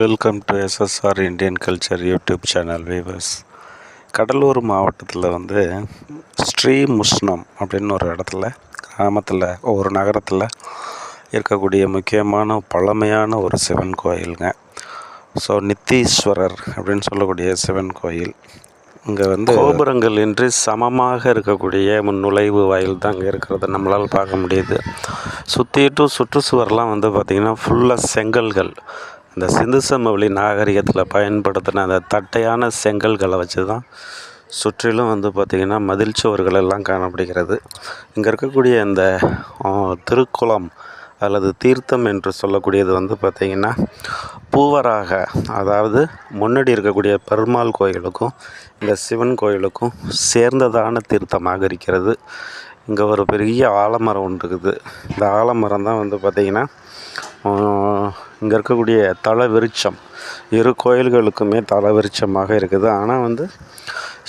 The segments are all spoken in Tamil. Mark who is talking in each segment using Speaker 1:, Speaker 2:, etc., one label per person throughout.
Speaker 1: Welcome to SSR Indian culture YouTube channel viewers Cuddalore மாவட்டத்தில் வந்து ஸ்ரீ முஷ்ணம் அப்படின்னு ஒரு இடத்துல கிராமத்தில் ஒரு நகரத்தில் இருக்கக்கூடிய முக்கியமான பழமையான ஒரு சிவன் கோயிலுங்க. ஸோ நித்தீஸ்வரர் அப்படின்னு சொல்லக்கூடிய சிவன் கோயில். இங்கே வந்து கோபுரங்கள் இன்றி சமமாக இருக்கக்கூடிய முன் நுழைவு வாயில் தான் இங்கே இருக்கிறத. நம்மளால் பார்க்க முடியுது. சுற்றிட்டு சுற்றுச்சுவர்லாம் வந்து பார்த்திங்கன்னா ஃபுல்லாக செங்கல்கள். இந்த சிந்து சமவெளி நாகரிகத்தில் பயன்படுத்தின அந்த தட்டையான செங்கல்களை வச்சு தான் சுற்றிலும் வந்து பார்த்திங்கன்னா மதில் சுவர்கள் எல்லாம் காணப்படுகிறது. இங்கே இருக்கக்கூடிய இந்த திருக்குளம் அல்லது தீர்த்தம் என்று சொல்லக்கூடியது வந்து பார்த்திங்கன்னா பூவராக அதாவது முன்னாடி இருக்கக்கூடிய பெருமாள் கோயிலுக்கும் இந்த சிவன் கோயிலுக்கும் சேர்ந்ததான தீர்த்தமாக இருக்கிறது. இங்கே ஒரு பெரிய ஆலமரம் ஒன்று இருக்குது. இந்த ஆலமரம் தான் வந்து பார்த்திங்கன்னா இங்கே இருக்கக்கூடிய தல விருட்சம் இரு கோயில்களுக்குமே தல விருட்சமாக இருக்குது. ஆனால் வந்து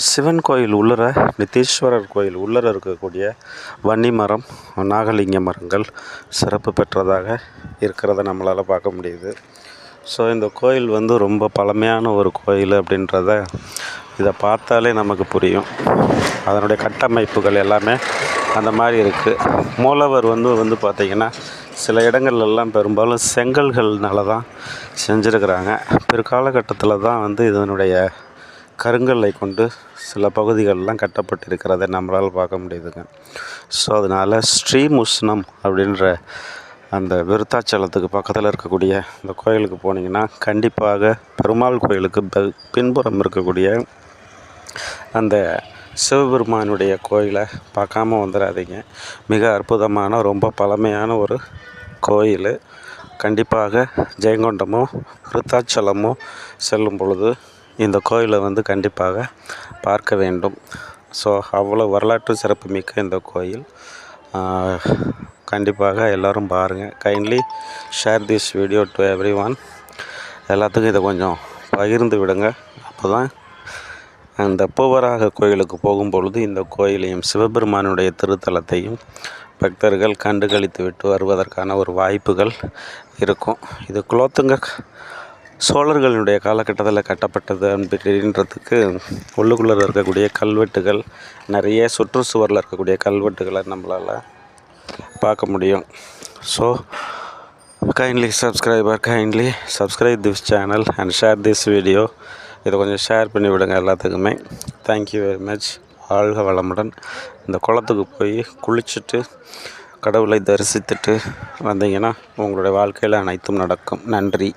Speaker 1: சிவன் கோயில் உள்ளர நித்தீஸ்வரர் கோயில் உள்ளர இருக்கக்கூடிய வன்னி மரம் நாகலிங்க மரங்கள் சிறப்பு பெற்றதாக இருக்கிறத நம்மளால் பார்க்க முடியுது. ஸோ இந்த கோயில் வந்து ரொம்ப பழமையான ஒரு கோயில் அப்படின்றத இதை பார்த்தாலே நமக்கு புரியும். அதனுடைய கட்டமைப்புகள் எல்லாமே அந்த மாதிரி இருக்குது மூலவர் வந்து வந்து பார்த்திங்கன்னா சில இடங்கள்லாம் பெரும்பாலும் செங்கல்கள்னால தான் செஞ்சுருக்கிறாங்க. பிற்காலகட்டத்தில் தான் வந்து இதனுடைய கருங்கல்லை கொண்டு சில பகுதிகளெலாம் கட்டப்பட்டிருக்கிறதை நம்மளால் பார்க்க முடியுதுங்க. ஸோ அதனால் ஸ்ரீமுஷ்ணம் அப்படின்ற அந்த விருத்தாச்சலத்துக்கு பக்கத்தில் இருக்கக்கூடிய இந்த கோயிலுக்கு போனீங்கன்னா கண்டிப்பாக பெருமாள் கோயிலுக்கு பின்புறம் இருக்கக்கூடிய அந்த சிவபெருமானுடைய கோயிலை பார்க்காம வந்துடாதீங்க. மிக அற்புதமான ரொம்ப பழமையான ஒரு கோயில். கண்டிப்பாக ஜெயங்கொண்டமோ விருத்தாச்சலமோ செல்லும் பொழுது இந்த கோயிலை வந்து கண்டிப்பாக பார்க்க வேண்டும். ஸோ அவ்வளோ வரலாற்று சிறப்புமிக்க இந்த கோயில். கண்டிப்பாக எல்லோரும் பாருங்கள் kindly share this video to every one எல்லாத்துக்கும் இதை கொஞ்சம் பகிர்ந்து விடுங்க. அப்போ தான் அந்த பூவராக கோயிலுக்கு போகும்பொழுது இந்த கோயிலையும் சிவபெருமானுடைய திருத்தலத்தையும் பக்தர்கள் கண்டுகளித்து விட்டு வருவதற்கான ஒரு வாய்ப்புகள் இருக்கும். இது குலோத்துங்க சோழர்களுடைய காலகட்டத்தில் கட்டப்பட்டது அப்படின்றதுக்கு உள்ளுக்குள்ளே இருக்கக்கூடிய கல்வெட்டுகள் நிறைய சுற்றுச்சுவரில் இருக்கக்கூடிய கல்வெட்டுகளை நம்மளால் பார்க்க முடியும். So kindly subscriber kindly subscribe this channel and share this video இதை கொஞ்சம் ஷேர் பண்ணி விடுங்க எல்லாத்துக்குமே. தேங்க்யூ வெரி மச் வாழ்க வளமுடன். இந்த குளத்துக்கு போய் குளிச்சுட்டு கடவுளை தரிசித்துட்டு வந்தீங்கன்னா உங்களுடைய வாழ்க்கையில் அனைத்தும் நடக்கும். நன்றி.